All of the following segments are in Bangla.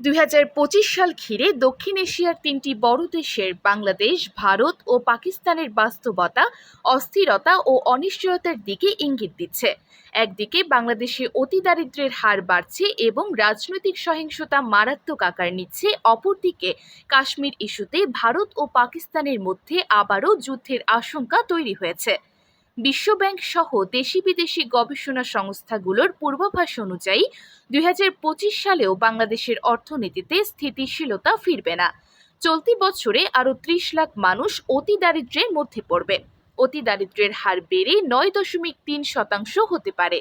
দুই হাজার পঁচিশ সাল ঘিরে দক্ষিণ এশিয়ার তিনটি বড় দেশের বাংলাদেশ, ভারত ও পাকিস্তানের বাস্তবতা, অস্থিরতা ও অনিশ্চয়তার দিকে ইঙ্গিত দিচ্ছে। একদিকে বাংলাদেশে অতি দারিদ্র্যের হার বাড়ছে এবং রাজনৈতিক সহিংসতা মারাত্মক আকার নিচ্ছে, অপরদিকে কাশ্মীর ইস্যুতে ভারত ও পাকিস্তানের মধ্যে আবারও যুদ্ধের আশঙ্কা তৈরি হয়েছে। বিশ্বব্যাংক সহ দেশি বিদেশি গবেষণা সংস্থাগুলোর পূর্বাভাস অনুযায়ী দুই হাজার পঁচিশ সালেও বাংলাদেশের অর্থনীতিতে স্থিতিশীলতা ফিরবে না। চলতি বছরে আরও ত্রিশ লাখ মানুষ অতি দারিদ্র্যের মধ্যে পড়বে। অতি দারিদ্র্যের হার বেড়ে নয় দশমিক তিন শতাংশ হতে পারে।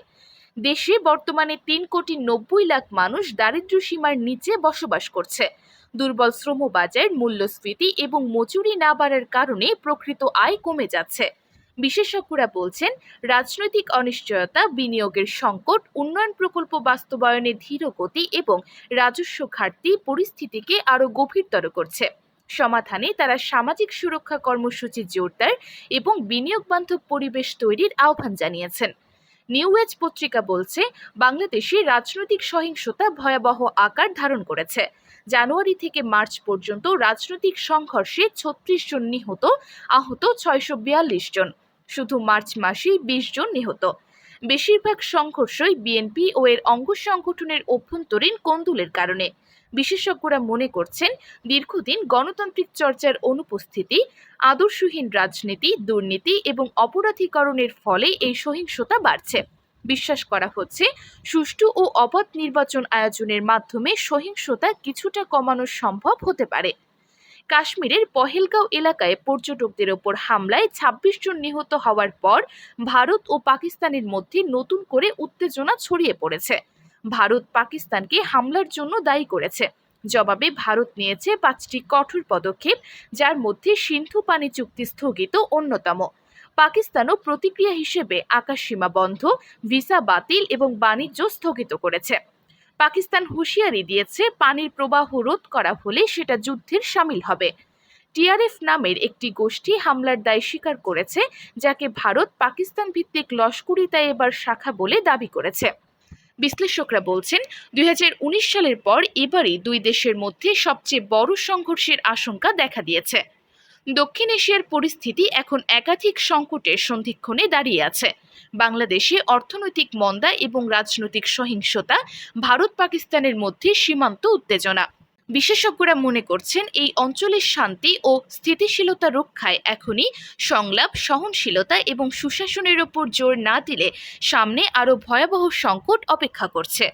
দেশে বর্তমানে তিন কোটি নব্বই লাখ মানুষ দারিদ্র্য সীমার নিচে বসবাস করছে। দুর্বল শ্রমবাজার, মূল্যস্ফীতি এবং মজুরি না বাড়ার কারণে প্রকৃত আয় কমে যাচ্ছে। বিশেষজ্ঞরা বলছেন, রাজনৈতিক অনিশ্চয়তা, বিনিয়োগের সংকট, উন্নয়ন প্রকল্প বাস্তবায়নে ধীর গতি এবং রাজস্ব ঘাটতি পরিস্থিতিকে আরও গভীরতর করছে। সমাধানে তারা সামাজিক সুরক্ষা কর্মসূচি জোরদার এবং বিনিয়োগ বান্ধব পরিবেশ তৈরির আহ্বান জানিয়েছেন। নিউ এজ পত্রিকা বলছে, বাংলাদেশে রাজনৈতিক সহিংসতা ভয়াবহ আকার ধারণ করেছে। জানুয়ারি থেকে মার্চ পর্যন্ত রাজনৈতিক সংঘর্ষে ছত্রিশ জন নিহত, আহত ছয়শো বিয়াল্লিশ জন। শুধু মার্চ মাসেই বিশ জন নিহত। বেশিরভাগ সংঘর্ষই বিএনপি ও এর অঙ্গ সংগঠনের অভ্যন্তরীণ কোন্দলের কারণে। বিশেষজ্ঞরা মনে করছেন, দীর্ঘদিন গণতান্ত্রিক চর্চার অনুপস্থিতি, আদর্শহীন রাজনীতি, দুর্নীতি এবং অপরাধীকরণের ফলে এই সহিংসতা বাড়ছে। বিশ্বাস করা হচ্ছে, সুষ্ঠু ও অবাধ নির্বাচন আয়োজনের মাধ্যমে সহিংসতা কিছুটা কমানো সম্ভব হতে পারে। কাশ্মীরের পহেলগাঁও এলাকায় পর্যটকদের ওপর হামলায় ২৬ জন নিহত হওয়ার পর ভারত ও পাকিস্তানের মধ্যে নতুন করে উত্তেজনা ছড়িয়ে পড়েছে। ভারত পাকিস্তানকে হামলার জন্য দায়ী করেছে। জবাবে ভারত নিয়েছে পাঁচটি কঠোর পদক্ষেপ, যার মধ্যে সিন্ধু পানি চুক্তি স্থগিত অন্যতম। পাকিস্তানও প্রতিক্রিয়া হিসেবে আকাশ সীমা বন্ধ, ভিসা বাতিল এবং বাণিজ্য স্থগিত করেছে। পাকিস্তান হুঁশিয়ারি দিয়েছে, পানির প্রবাহ রোধ করা হলে সেটা যুদ্ধের সামিল হবে। টিআরএফ নামের একটি গোষ্ঠী হামলার দায় স্বীকার করেছে, যাকে ভারত পাকিস্তান ভিত্তিক লস্করি এবার শাখা বলে দাবি করেছে। বিশ্লেষকরা বলছেন, দুই হাজার উনিশ সালের পর এবারই দুই দেশের মধ্যে সবচেয়ে বড় সংঘর্ষের আশঙ্কা দেখা দিয়েছে। দক্ষিণ এশিয়ার পরিস্থিতি এখন একাধিক সংকটের সন্ধিক্ষণে দাঁড়িয়ে আছে। বাংলাদেশে অর্থনৈতিক মন্দা এবং রাজনৈতিক সহিংসতা, ভারত পাকিস্তানের মধ্যে সীমান্ত উত্তেজনা। বিশেষজ্ঞরা মনে করছেন এই অঞ্চলের শান্তি ও স্থিতিশীলতা রক্ষায় এখনই সংলাপ, সহনশীলতা এবং সুশাসনের ওপর জোর না দিলে সামনে আরও ভয়াবহ সংকট অপেক্ষা করছে।